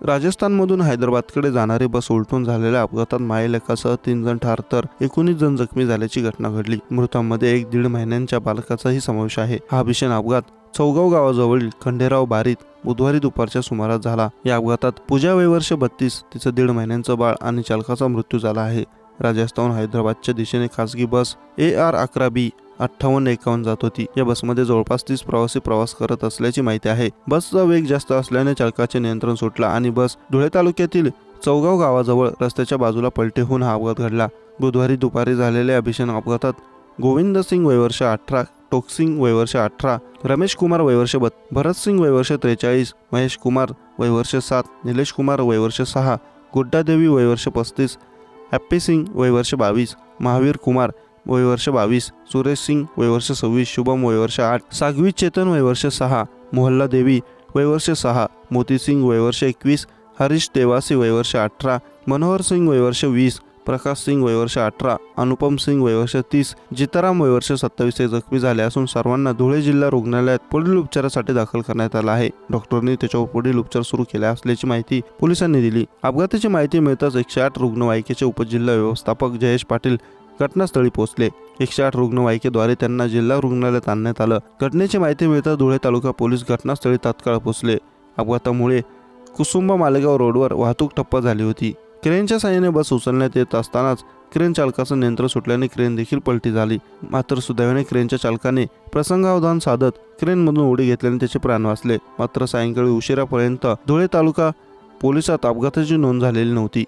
राजस्थानमधून हैदराबादकडे जाणारी बस उलटून झालेल्या अपघातात मायलेकासह तीन जण ठार तर एकोणीस जण जखमी झाल्याची घटना घडली. मृतांमध्ये एक दीड महिन्यांच्या बालकाचाही समावेश आहे. हा भीषण अपघात चौगाव गावाजवळील खंडेराव बारीत बुधवारी दुपारच्या सुमारास झाला. या अपघातात पूजा वयवर्ष बत्तीस तिचं दीड महिन्यांचं बाळ आणि चालकाचा मृत्यू झाला आहे. राजस्थान हैदराबादच्या दिशेने खासगी बस ए आर अकरा बी अठ्ठावन्न एकावन्न जात होती. या बसमध्ये जवळपास तीस प्रवासी प्रवास करत असल्याची माहिती आहे. बसचा वेग जास्त असल्याने चालकाचे नियंत्रण सुटला आणि बस धुळे तालुक्यातील चौगाव गावाजवळ रस्त्याच्या बाजूला पलटे होऊन हा अपघात घडला. बुधवारी दुपारी झालेल्या अभिषेक अपघातात गोविंद सिंग वयवर्ष अठरा टोकसिंग वयवर्ष अठरा रमेश कुमार वयवर्ष बत भरत सिंग वयवर्ष त्रेचाळीस महेश कुमार वयवर्ष सात निलेश कुमार वयवर्ष सहा गुड्डादेवी वयवर्ष पस्तीस हॅप्पी सिंग वयवर्ष बावीस महावीर कुमार वयवर्ष बावीस सुरेश सिंग वयवर्ष सव्वीस शुभम वयवर्ष आठ सागवी चेतन वयवर्ष सहा मोहल्ला देवी वयवर्ष सहा मोती सिंग वयवर्ष एकवीस हरीश देवासी वयवर्ष अठरा मनोहर सिंग वयवर्ष वीस प्रकाश सिंग वयवर्ष अठरा अनुपम सिंग वयवर्ष तीस जिताराम वयवर्ष सत्तावीस हे जखमी झाले असून सर्वांना धुळे जिल्हा रुग्णालयात पुढील उपचारासाठी दाखल करण्यात आला आहे. डॉक्टरांनी त्याच्यावर पुढील उपचार सुरू केले असल्याची माहिती पोलिसांनी दिली. अपघाताची माहिती मिळताच एकशे आठ रुग्णवाहिकेचे उपजिल्हा व्यवस्थापक जयेश पाटील घटनास्थळी पोहोचले. एकशे आठ रुग्णवाहिकेद्वारे त्यांना जिल्हा रुग्णालयात आणण्यात आलं. घटनेची माहिती मिळताच धुळे तालुका पोलीस घटनास्थळी तात्काळ पोहोचले. अपघातामुळे कुसुंबा मालेगाव रोडवर वाहतूक ठप्प झाली होती. क्रेनच्या साह्याने बस उचलण्यात येत असतानाच क्रेन चालकाचं नियंत्रण सुटल्याने क्रेन देखील पलटी झाली. मात्र सुदैवाने क्रेनच्या चालकाने प्रसंगावधान साधत क्रेनमधून उडी घेतल्याने त्याचे प्राण वाचले. मात्र सायंकाळी उशिरापर्यंत धुळे तालुका पोलिसात अपघाताची नोंद झालेली नव्हती.